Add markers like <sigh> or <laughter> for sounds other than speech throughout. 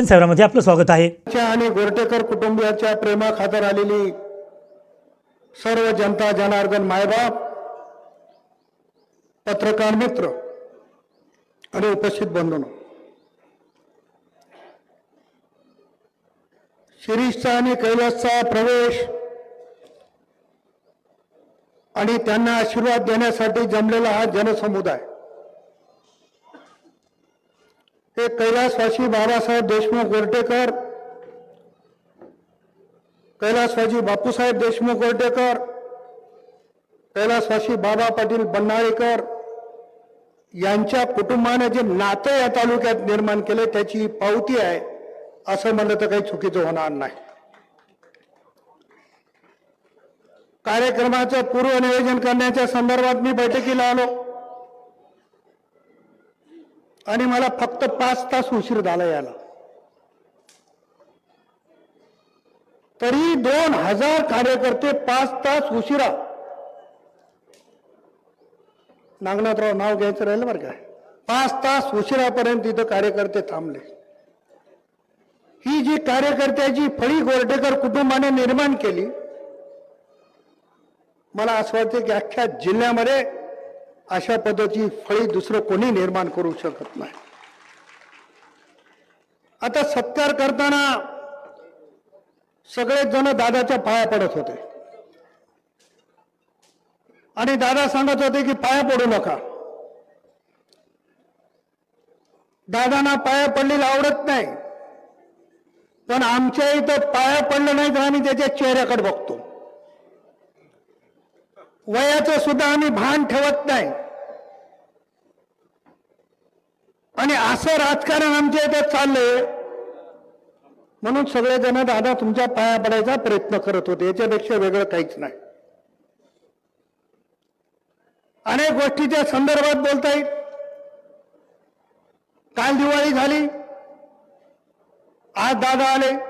जनसेवामध्ये आपलं स्वागत आहे. आणि गोरटेकर कुटुंबियाच्या प्रेमाखातर आलेली सर्व जनता जनार्दन मायबाप पत्रकार मित्र आणि उपस्थित बंधन. शिरीषचा आणि कैलासचा प्रवेश आणि त्यांना आशीर्वाद देण्यासाठी जमलेला हा जनसमुदाय. ते कैलासवासी बाबासाहेब देशमुख गोरटेकर कैलासवासी बापूसाहेब देशमुख गोरटेकर कैलासवासी बाबा पाटील बन्नाळेकर यांच्या कुटुंबाने जे नातं या तालुक्यात निर्माण केले त्याची पावती आहे असं म्हणलं तर काही चुकीचं होणार नाही. कार्यक्रमाचं पूर्व नियोजन करण्याच्या संदर्भात मी बैठकीला आलो. आणि मला फक्त पाच तास उशीर झाला याला. तरी दोन हजार कार्यकर्ते पाच तास उशिरा. नागनाथराव नाव घ्यायचं राहिलं बरं काय पाच तास उशिरापर्यंत तिथं कार्यकर्ते थांबले. ही जी कार्यकर्त्याची फळी गोरटेकर कुटुंबाने निर्माण केली मला असं वाटतं की अख्ख्या जिल्ह्यामध्ये अशा पद्धतीची फळी दुसरं कोणी निर्माण करू शकत नाही. आता सत्कार करताना सगळेच जण दादाच्या पाया पडत होते. आणि दादा सांगत होते की पाया पडू नका. दादांना पाया पडलेलं आवडत नाही. पण आमच्या इथं पाया पडलं नाही तर आम्ही त्याच्या चेहऱ्याकडे बघतो. वयाचं सुद्धा आम्ही भान ठेवत नाही. आणि असं राजकारण आमच्या इथे चाललंय म्हणून सगळेजण दादा तुमच्या पाया पडायचा प्रयत्न करत होते याच्यापेक्षा वेगळं काहीच नाही. अनेक गोष्टीच्या संदर्भात बोलता येईल काल दिवाळी झाली. आज दादा आले.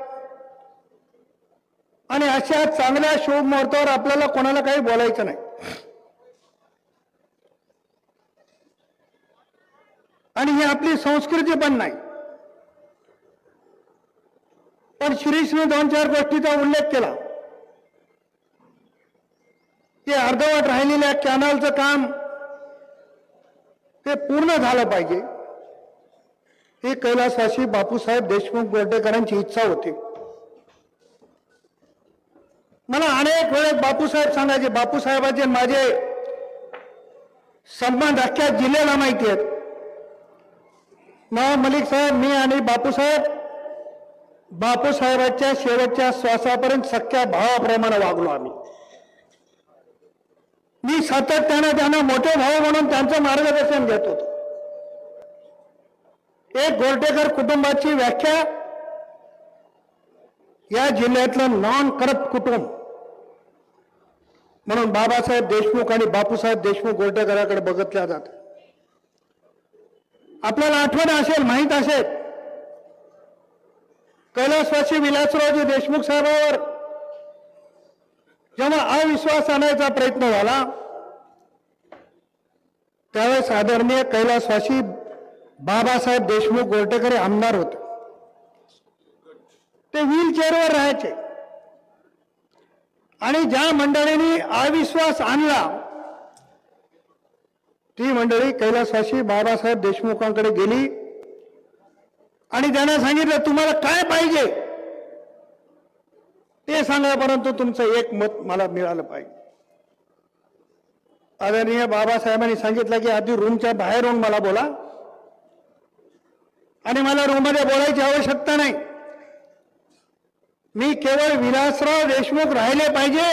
आणि अशा चांगल्या शुभ मुहूर्तावर आपल्याला कोणाला काही बोलायचं नाही. आणि ही आपली संस्कृती पण नाही. पण शिरीषने दोन चार गोष्टीचा उल्लेख केला. ते अर्धवट राहिलेल्या कॅनलचं काम ते पूर्ण झालं पाहिजे. ही कैलासवासी बापूसाहेब देशमुख गोरटेकरांची इच्छा होती. मला अनेक वेळेस बापूसाहेब सांगायचे बापूसाहेबाचे माझे सन्मान अख्ख्या जिल्ह्याला माहिती आहेत. नवाब मलिक साहेब मी आणि बापूसाहेब बापूसाहेबांच्या शेवटच्या श्वासापर्यंत सख्या भावाप्रमाणे वागलो आम्ही. मी सातत्यानं त्यांना मोठे भाऊ म्हणून त्यांचं मार्गदर्शन घेत होतो. एक गोरटेकर कुटुंबाची व्याख्या या जिल्ह्यातलं नॉन करप्ट कुटुंब. म्हणून बाबासाहेब देशमुख आणि बापूसाहेब देशमुख गोरटेकराकडे बघितल्या जात. आपल्याला आठवण असेल माहीत असेल. कैलासवासी विलासरावजी देशमुख साहेबावर जेव्हा अविश्वास आणायचा प्रयत्न झाला त्यावेळेस आदरणीय कैलासवासी बाबासाहेब देशमुख गोरटेकर आमदार होते. ते व्हीलचेअरवर राहायचे. आणि ज्या मंडळींनी अविश्वास आणला ती मंडळी कैलासवासी बाबासाहेब देशमुखांकडे गेली आणि त्यांना सांगितलं तुम्हाला काय पाहिजे? ते सांगा परंतु तुमचं एक मत मला मिळालं पाहिजे. आदरणीय बाबासाहेबांनी सांगितलं की आधी रूमच्या बाहेर येऊन मला बोला आणि मला रूममध्ये बोलायची आवश्यकता नाही. मी केवळ विलासराव देशमुख राहिले पाहिजे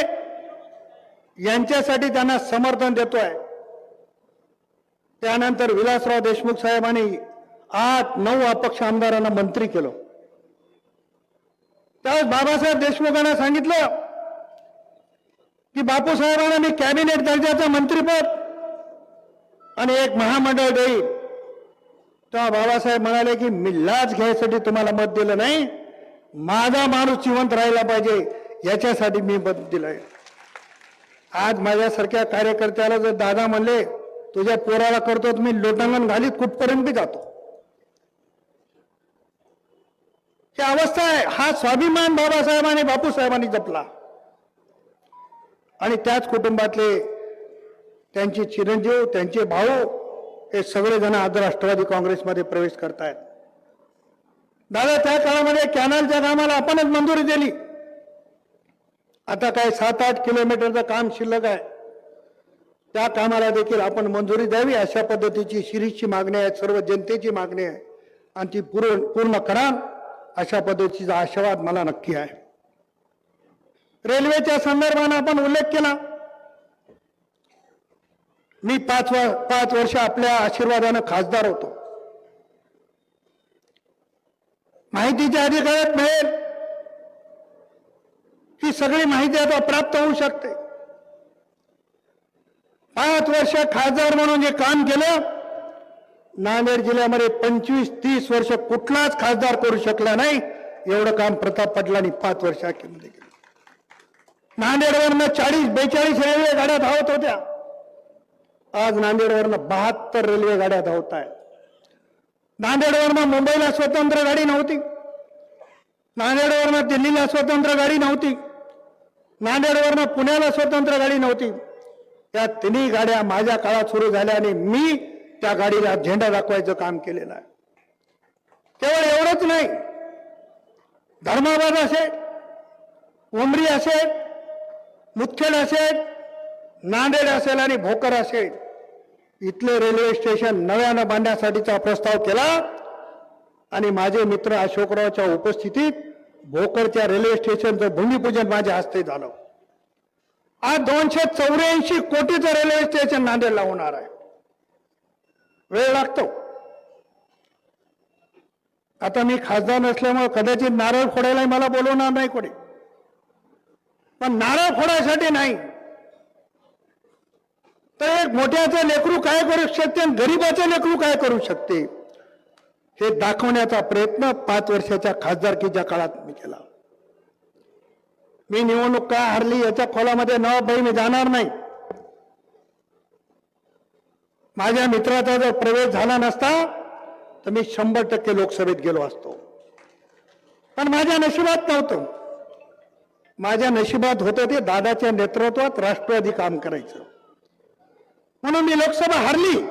यांच्यासाठी त्यांना समर्थन देतोय. त्यानंतर विलासराव देशमुख साहेबांनी आठ नऊ अपक्ष आमदारांना मंत्री केलं. त्यावेळेस बाबासाहेब देशमुखांना सांगितलं की बापूसाहेबांना मी कॅबिनेट दर्जाचं मंत्रीपद आणि एक महामंडळ देईल तेव्हा बाबासाहेब म्हणाले की मी लाच घ्यायसाठी तुम्हाला मत दिलं नाही. माझा माणूस जिवंत राहिला पाहिजे याच्यासाठी मी मत दिलाय. आज माझ्यासारख्या कार्यकर्त्याला जर दादा म्हणले तुझ्या पोराला करतो तर मी लोटांगण घालीत कुठपर्यंत जातो. ही अवस्था आहे. हा स्वाभिमान बाबासाहेबांनी बापूसाहेबांनी जपला. आणि त्याच कुटुंबातले त्यांचे चिरंजीव त्यांचे भाऊ हे सगळेजण आज राष्ट्रवादी काँग्रेसमध्ये प्रवेश करतायत. दादा त्या काळामध्ये कॅनलच्या कामाला आपणच मंजुरी दिली. आता काय सात आठ किलोमीटरचं काम शिल्लक आहे. त्या कामाला देखील आपण मंजुरी द्यावी अशा पद्धतीची शिरीषची मागणी आहे सर्व जनतेची मागणी आहे. आणि ती पूर्ण पूर्ण करा अशा पद्धतीचा आशावाद मला नक्की आहे. रेल्वेच्या संदर्भानं आपण उल्लेख केला. मी पाच व पाच वर्ष आपल्या आशीर्वादानं खासदार होतो. माहितीच्या अधिकारात मिळेल. ही सगळी माहिती आता प्राप्त होऊ शकते. पाच वर्ष खासदार म्हणून जे काम केलं नांदेड जिल्ह्यामध्ये पंचवीस तीस वर्ष कुठलाच खासदार करू शकला नाही. एवढं काम प्रताप पाटलांनी पाच वर्षामध्ये केलं. नांदेडवरनं चाळीस बेचाळीस रेल्वे गाड्या धावत होत्या. आज नांदेडवरनं बहात्तर रेल्वे गाड्या धावत आहेत नांदेडवरनं मुंबईला स्वतंत्र गाडी नव्हती. नांदेडवरनं दिल्लीला स्वतंत्र गाडी नव्हती. नांदेडवरनं पुण्याला स्वतंत्र गाडी नव्हती. त्या तिन्ही गाड्या माझ्या काळात सुरू झाल्या आणि मी त्या गाडीला झेंडा दाखवायचं काम केलेलं आहे. केवळ एवढंच नाही. धर्माबाद असेल उमरी असेल मुदखेड असेल नांदेड असेल आणि भोकर असेल. इथले रेल्वे स्टेशन नव्यानं बांधण्यासाठीचा प्रस्ताव केला आणि माझे मित्र अशोकरावच्या उपस्थितीत भोकरच्या रेल्वे स्टेशनचं भूमिपूजन माझ्या हस्ते झालं. आज दोनशे चौऱ्याऐंशी कोटीचं रेल्वे स्टेशन नांदेडला होणार आहे. वेळ लागतो. आता मी खासदार नसल्यामुळे कदाचित नारळ फोडायला मला बोलवणार नाही कोणी. पण नारळ फोडायसाठी नाही. तर एक मोठ्याचं लेकरू काय करू शकते आणि गरीबाचं लेकरू काय करू शकते? हे दाखवण्याचा प्रयत्न पाच वर्षाच्या खासदारकीच्या काळात मी केला. मी निवडणूक का हरली याच्या खोलामध्ये नवाबाई मी जाणार नाही. माझ्या मित्राचा जर प्रवेश झाला नसता तर मी शंभर टक्के लोकसभेत गेलो असतो. पण माझ्या नशिबात नव्हतं. माझ्या नशिबात होतं ते दादाच्या नेतृत्वात राष्ट्रवादी काम करायचं. म्हणून मी लोकसभा हरली.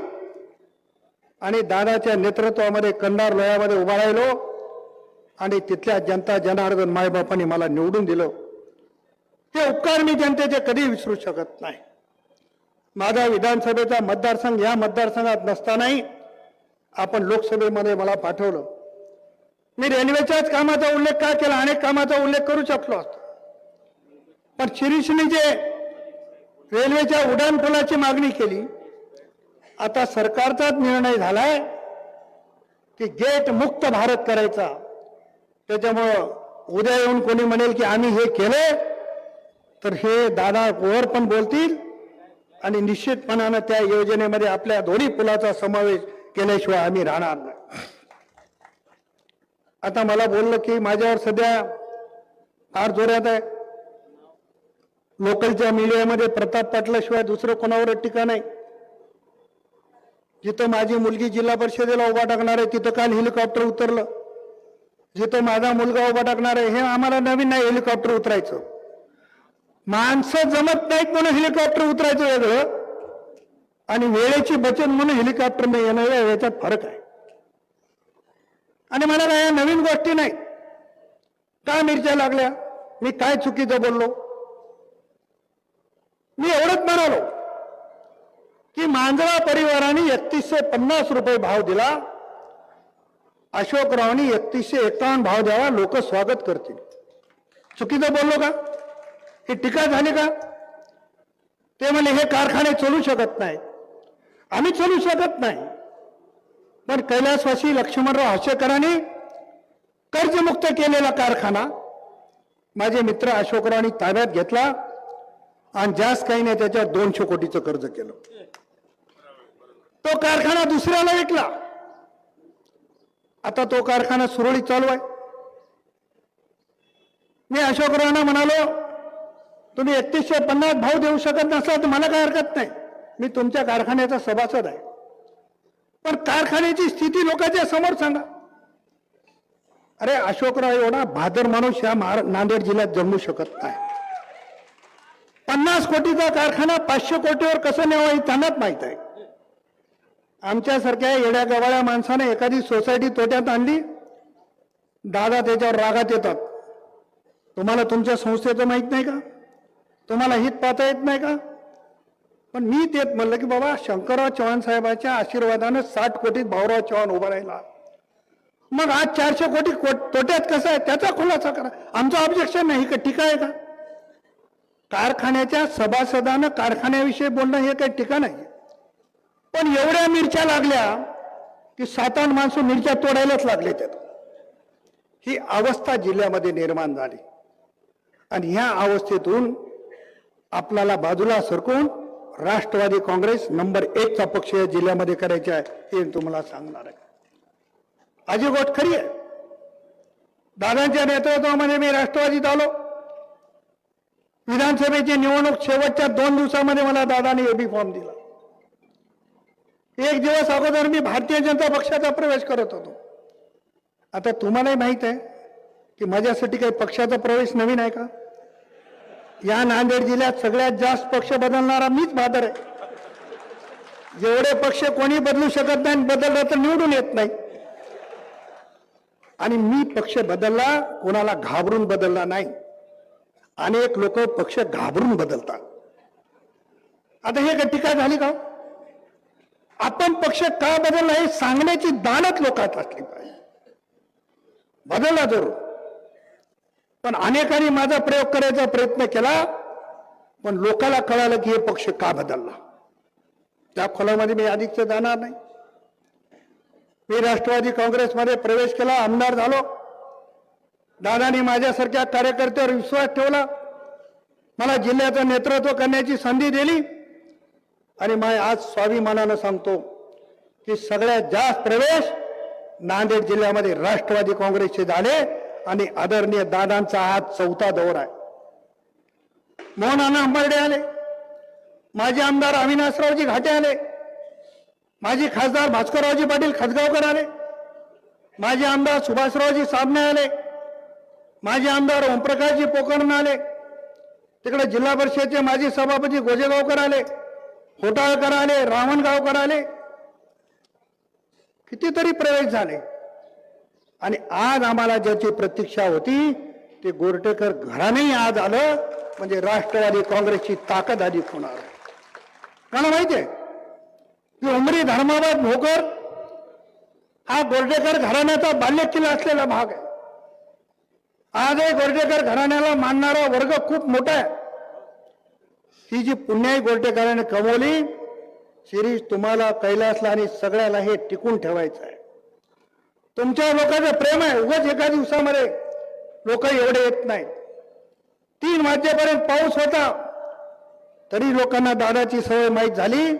आणि दादाच्या नेतृत्वामध्ये कंधार लोह्यामध्ये उभा राहिलो. आणि तिथल्या जनता जनार्दन मायबापांनी मला निवडून दिलं. ते उपकार मी जनतेचे कधी विसरू शकत नाही. माझा विधानसभेचा मतदारसंघ या मतदारसंघात नसतानाही आपण लोकसभेमध्ये मला पाठवलं. मी रेल्वेच्याच कामाचा उल्लेख का केला? अनेक कामाचा उल्लेख करू शकलो असतो. पण शिरीषने जे रेल्वेच्या उड्डाणपुलाची मागणी केली. आता सरकारचाच निर्णय झालाय की गेट मुक्त भारत करायचा. त्याच्यामुळं उद्या येऊन कोणी म्हणेल की आम्ही हे केलंय तर हे दादा गोवर पण बोलतील आणि निश्चितपणानं त्या योजनेमध्ये आपल्या दोन्ही पुलाचा समावेश केल्याशिवाय आम्ही राहणार नाही. आता मला बोललं की माझ्यावर सध्या फार जोरात आहे. लोकलच्या मीडियामध्ये प्रताप पाटलाशिवाय दुसरं कोणावर टीका नाही. जिथं माझी मुलगी जिल्हा परिषदेला उभा टाकणार आहे तिथं काल हेलिकॉप्टर उतरलं. जिथं माझा मुलगा उभा टाकणार आहे हे आम्हाला नवीन नाही हेलिकॉप्टर उतरायचं. माणसं जमत नाहीत म्हणून हेलिकॉप्टर उतरायचं वेगळं. आणि वेळेची बचत म्हणून हेलिकॉप्टरने येणं याच्यात फरक आहे. आणि मला काय या नवीन गोष्टी नाही का मिरच्या लागल्या? मी काय चुकीचं बोललो? मी एवढंच म्हणालो की मांजरा परिवाराने एकतीसशे पन्नास रुपये भाव दिला. अशोकरावनी एकतीसशे एकावन्न भाव द्यावा लोक स्वागत करतील. चुकीचं बोललो का? ही टीका झाली का? ते म्हणे हे कारखाने चलू शकत नाही आम्ही चलू शकत नाही. पण कैलासवासी लक्ष्मणराव हाशेकरांनी कर्जमुक्त केलेला कारखाना माझे मित्र अशोकरावनी ताब्यात घेतला. आणि जास्त काही नाही त्याच्यावर दोनशे कोटीचं कर्ज केलं. तो कारखाना दुसऱ्याला विकला. आता तो कारखाना सुरळीत चालू आहे. मी अशोकरावांना म्हणालो तुम्ही एकतीसशे पन्नास भाव देऊ शकत नसला तर मला काय हरकत नाही. मी तुमच्या कारखान्याचा सभासद आहे. पण कारखान्याची स्थिती लोकांच्या समोर सांगा. अरे अशोकराव एवढा भादर माणूस या महा नांदेड जिल्ह्यात जन्मू शकत नाही. पन्नास कोटीचा कारखाना पाचशे कोटीवर कसं न्यावं त्यांनाच माहीत आहे. आमच्यासारख्या येड्या गवाळ्या माणसाने एखादी सोसायटी तोट्यात आणली दादा त्याच्यावर रागात येतात. तुम्हाला तुमच्या संस्थेचं माहीत नाही का? तुम्हाला हित पाहता येत नाही का? पण मी तेच म्हणलं की बाबा शंकरराव चव्हाण साहेबाच्या आशीर्वादानं साठ कोटीत भाऊराव चव्हाण उभा राहिला. मग आज चारशे कोटी कोट- तोट्यात कसं आहे? त्याचा खुलासा करा. आमचं ऑब्जेक्शन नाही का? टीका आहे का? कारखान्याच्या सभासदानं कारखान्याविषयी बोलणं हे काही ठिकाण नाही पण एवढ्या मिरच्या लागल्या की सात आठ माणसं मिरच्या तोडायलाच लागले त्यात. ही अवस्था जिल्ह्यामध्ये निर्माण झाली. आणि ह्या अवस्थेतून आपल्याला बाजूला सरकून राष्ट्रवादी काँग्रेस नंबर एकचा पक्ष या जिल्ह्यामध्ये करायचे आहे हे तुम्हाला सांगणार आहे. माझी खरी आहे. दादांच्या नेतृत्वामध्ये मी राष्ट्रवादीत आलो. विधानसभेची निवडणूक शेवटच्या दोन दिवसामध्ये मला दादाने एबी फॉर्म दिला. एक दिवस अगोदर मी भारतीय जनता पक्षाचा प्रवेश करत होतो. आता तुम्हालाही माहीत आहे की माझ्यासाठी काही पक्षाचा प्रवेश नवीन आहे का? या नांदेड जिल्ह्यात सगळ्यात जास्त पक्ष बदलणारा मीच भादर आहे. जेवढे पक्ष कोणी बदलू शकत नाही आणि बदललं तर निवडून येत नाही. आणि मी पक्ष बदलला कोणाला घाबरून बदलला नाही. अनेक लोक पक्ष घाबरून बदलतात. आता हे का टीका झाली का हो? आपण पक्ष का बदलला हे सांगण्याची दानच लोकात असली पाहिजे. बदलला जरूर. पण अनेकांनी माझा प्रयोग करायचा प्रयत्न केला पण लोकाला कळालं की हे पक्ष का बदलला? त्या खोलामध्ये मी अधिकच जाणार नाही. मी राष्ट्रवादी काँग्रेसमध्ये प्रवेश केला आमदार झालो. दादानी माझ्यासारख्या कार्यकर्त्यावर विश्वास ठेवला. मला जिल्ह्याचं नेतृत्व करण्याची संधी दिली. आणि मी आज स्वाभिमानानं सांगतो की सगळ्यात जास्त प्रवेश नांदेड जिल्ह्यामध्ये राष्ट्रवादी काँग्रेसचे झाले आणि आदरणीय दादांचा आज चौथा दौर आहे. मोहन अंबर्डे आले. माजी आमदार अविनाशरावजी घाटे आले. माजी खासदार भास्कररावजी पाटील खसगावकर आले. माजी आमदार सुभाषरावजी साबणे आले. माजी आमदार ओमप्रकाशजी पोकरण आले. तिकडे जिल्हा परिषदेचे माजी सभापती गोजेगावकर आले होटाळकर आले रावणगावकर आले. कितीतरी प्रवेश झाले. आणि आज आम्हाला ज्याची प्रतीक्षा होती ते गोरटेकर घरानेही आज आलं म्हणजे राष्ट्रवादी काँग्रेसची ताकद अधिक होणार. आहे मला माहिती आहे की उमरी धर्माबाद भोकर हा गोरटेकर घराण्याचा बाल्य किल्ला असलेला भाग आहे. आजही गोरटेकर घराण्याला मानणारा वर्ग खूप मोठा आहे. ही जी पुण्याई गोरटेकरांनी कमवली शिरीष तुम्हाला कैलासला आणि सगळ्याला हे टिकून ठेवायचं आहे. तुमच्या लोकांचं प्रेम आहे. उगाच एका दिवसामध्ये लोक एवढे येत नाही तीन वाजेपर्यंत पाऊस होता तरी लोकांना दादाची सवय माहीत झाली.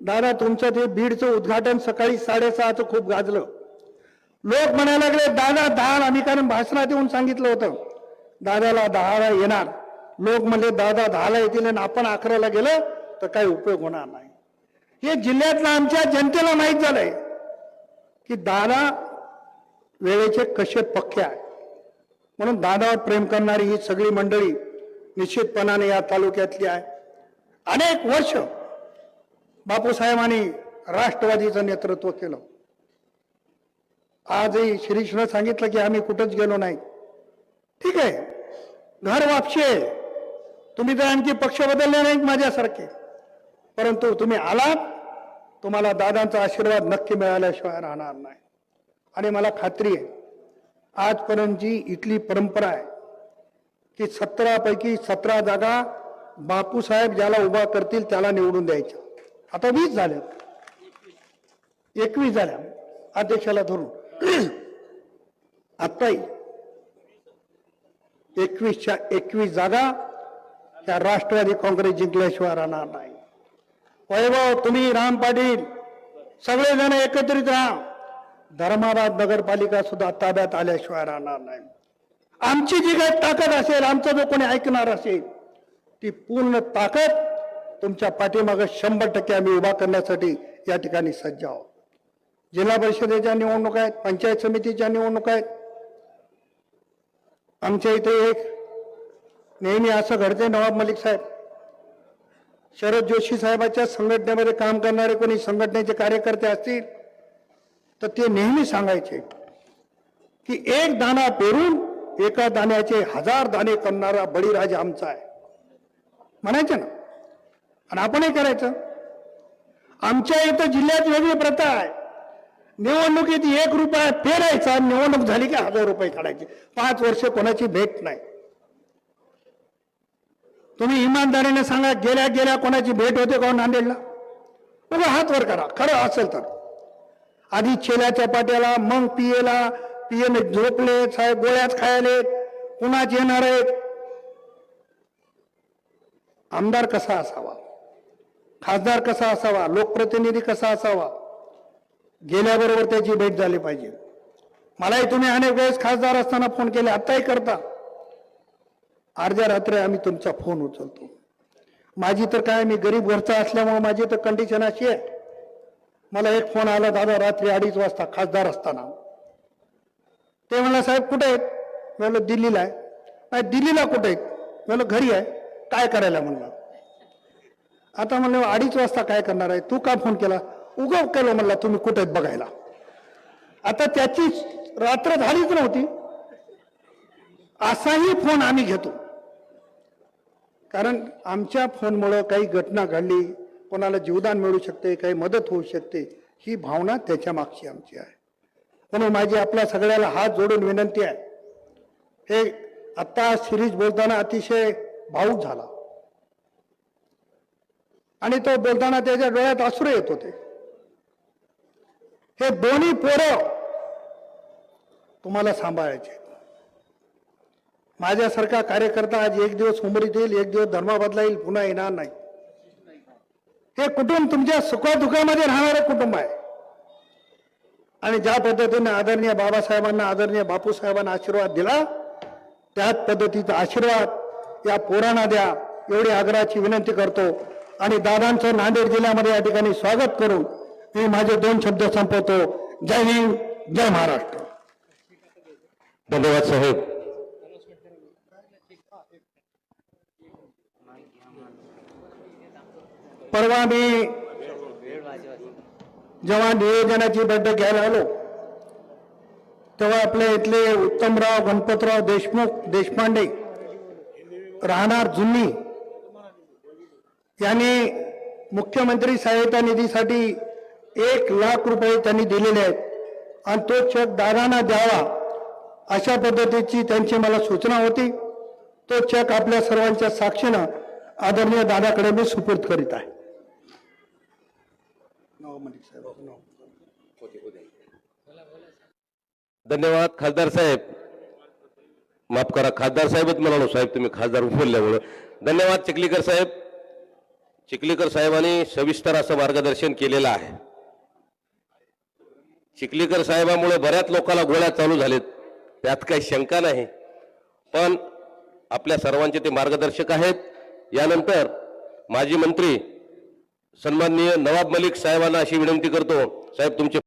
दादा तुमचं ते बीडचं उद्घाटन सकाळी साडेसहाचं खूप गाजलं. लोक म्हणायला लागले दादा दहा आम्ही कारण भाषणात येऊन सांगितलं होतं. दादाला दहाला येणार. लोक म्हणले दादा दहाला येतील आणि आपण अकराला गेलं तर काही उपयोग होणार नाही. हे जिल्ह्यातलं आमच्या जनतेला माहीत झालंय की दादा वेळेचे कसे पक्के आहे. म्हणून दादावर प्रेम करणारी ही सगळी मंडळी निश्चितपणाने या तालुक्यातली आहे. अनेक वर्ष बापूसाहेबांनी राष्ट्रवादीचं नेतृत्व केलं. आजही शिरीषनं सांगितलं की आम्ही कुठंच गेलो नाही. ठीक आहे. घर वापशे. आहे तुम्ही तर आणखी पक्ष बदलले नाहीत माझ्यासारखे. परंतु तुम्ही आलात तुम्हाला दादांचा आशीर्वाद नक्की मिळाल्याशिवाय राहणार नाही. आणि मला खात्री आहे आजपर्यंतची इथली परंपरा आहे की सतरापैकी सतरा जागा बापूसाहेब ज्याला उभा करतील त्याला निवडून द्यायच्या. आता वीस झाल्या एकवीस झाल्या. अध्यक्षाला धरून. <coughs> आत्ताही. एकवीसच्या एकवीस जागा त्या राष्ट्रवादी काँग्रेस जिंकल्याशिवाय राहणार नाही. वैभव तुम्ही राम पाटील सगळेजण एकत्रित राहा. धर्माबाद नगरपालिका सुद्धा ताब्यात आल्याशिवाय राहणार नाही. आमची जी काही ताकद असेल आमचं जो कोणी ऐकणार असेल ती पूर्ण ताकद तुमच्या पाठीमागं शंभर टक्के आम्ही उभा करण्यासाठी या ठिकाणी सज्ज आहोत. जिल्हा परिषदेच्या निवडणुका आहेत पंचायत समितीच्या निवडणुका आहेत. आमच्या इथे एक नेहमी असं घडते नवाब मलिक साहेब. शरद जोशी साहेबाच्या संघटनेमध्ये काम करणारे कोणी संघटनेचे कार्यकर्ते असतील तर ते नेहमी सांगायचे की एक दाना पेरून एका दाण्याचे हजार दाणे करणारा बळीराजा आमचा आहे. म्हणायचे ना? आणि आपणही करायचं. आमच्या इथं जिल्ह्यात वेगळी प्रथा आहे. निवडणुकीत एक रुपया फेरायचा निवडणूक झाली की हजार रुपये काढायचे. पाच वर्ष कोणाची भेट नाही. तुम्ही इमानदारीने सांगा गेल्या गेल्या कोणाची भेट होते का हो नांदेडला? बघा हात वर करा खरं असेल तर. आधी छेल्या चपाट्याला मग पियेला पियेने झोपले साहेब गोळ्याच खायले पुन्हाच येणार आहेत? आमदार कसा असावा? खासदार कसा असावा? लोकप्रतिनिधी कसा असावा? गेल्याबरोबर त्याची भेट झाली पाहिजे. मलाही तुम्ही अनेक वेळेस खासदार असताना फोन केले आत्ताही करता. अर्ध्या रात्री आम्ही तुमचा फोन उचलतो. माझी तर काय मी गरीब घरचा असल्यामुळे माझी तर कंडिशन अशी आहे. मला एक फोन आला दादा रात्री अडीच वाजता खासदार असताना. ते म्हणलं साहेब कुठे आहेत? म्हणलं दिल्लीला आहे. नाही दिल्लीला कुठे आहेत? म्हणलं घरी आहे. काय करायला? म्हणलं. आता म्हणलं अडीच वाजता काय करणार आहे? तू का फोन केला? उगव केलं म्हणला तुम्ही कुठे आहेत बघायला. आता त्याची रात्र झालीच नव्हती. असाही फोन आम्ही घेतो. कारण आमच्या फोनमुळं काही घटना घडली कोणाला जीवदान मिळू शकते काही मदत होऊ शकते ही भावना त्याच्या मागची आमची आहे. म्हणून माझी आपल्या सगळ्याला हात जोडून विनंती आहे. हे आत्ता सिरीज बोलताना अतिशय भाऊक झाला. आणि तो बोलताना त्याच्या डोळ्यात अश्रू येत होते. हे दोन्ही पोरं तुम्हाला सांभाळायचे. माझ्यासारखा कार्यकर्ता आज एक दिवस उमरीत येईल एक दिवस धर्माबादला येईल पुन्हा येणार नाही. हे कुटुंब तुमच्या सुखादुखामध्ये राहणारं कुटुंब आहे. आणि ज्या पद्धतीने आदरणीय बाबासाहेबांना आदरणीय बापूसाहेबांना आशीर्वाद दिला त्याच पद्धतीचा आशीर्वाद या पोरांना द्या एवढी आग्रहाची विनंती करतो. आणि दादांचं नांदेड जिल्ह्यामध्ये या ठिकाणी स्वागत करून मी माझे दोन शब्द संपवतो. जय हिंद जय महाराष्ट्र. धन्यवाद साहेब. परवा मी जेव्हा नियोजनाची बैठक घ्यायला आलो तेव्हा आपल्या इथले उत्तमराव गणपतराव देशमुख देशपांडे राहणार जुन्नी यांनी मुख्यमंत्री सहायता निधीसाठी एक लाख रुपये त्यांनी दिलेले आहेत. आणि तो चेक दादांना द्यावा अशा पद्धतीची त्यांची मला सूचना होती. तो चेक आपल्या सर्वांच्या साक्षीनं आदरणीय दादाकडे मी सुपूर्द करीत आहे. धन्यवाद खासदार साहेब. माफ करा खासदार साहेबच म्हणालो साहेब तुम्ही खासदार बोलल्यामुळं. धन्यवाद चिखलीकर साहेब. चिखलीकर साहेबांनी सविस्तर असं मार्गदर्शन केलेलं आहे. चिखलीकर साहेबामुळे बऱ्याच लोकांना गोळ्या चालू झालेत. त्यात काही शंका नाही. पण आपल्या सर्वांचे ते मार्गदर्शक आहेत. यानंतर माजी मंत्री सन्माननीय नवाब मलिक साहेबांना अशी विनंती करतो. साहेब तुमचे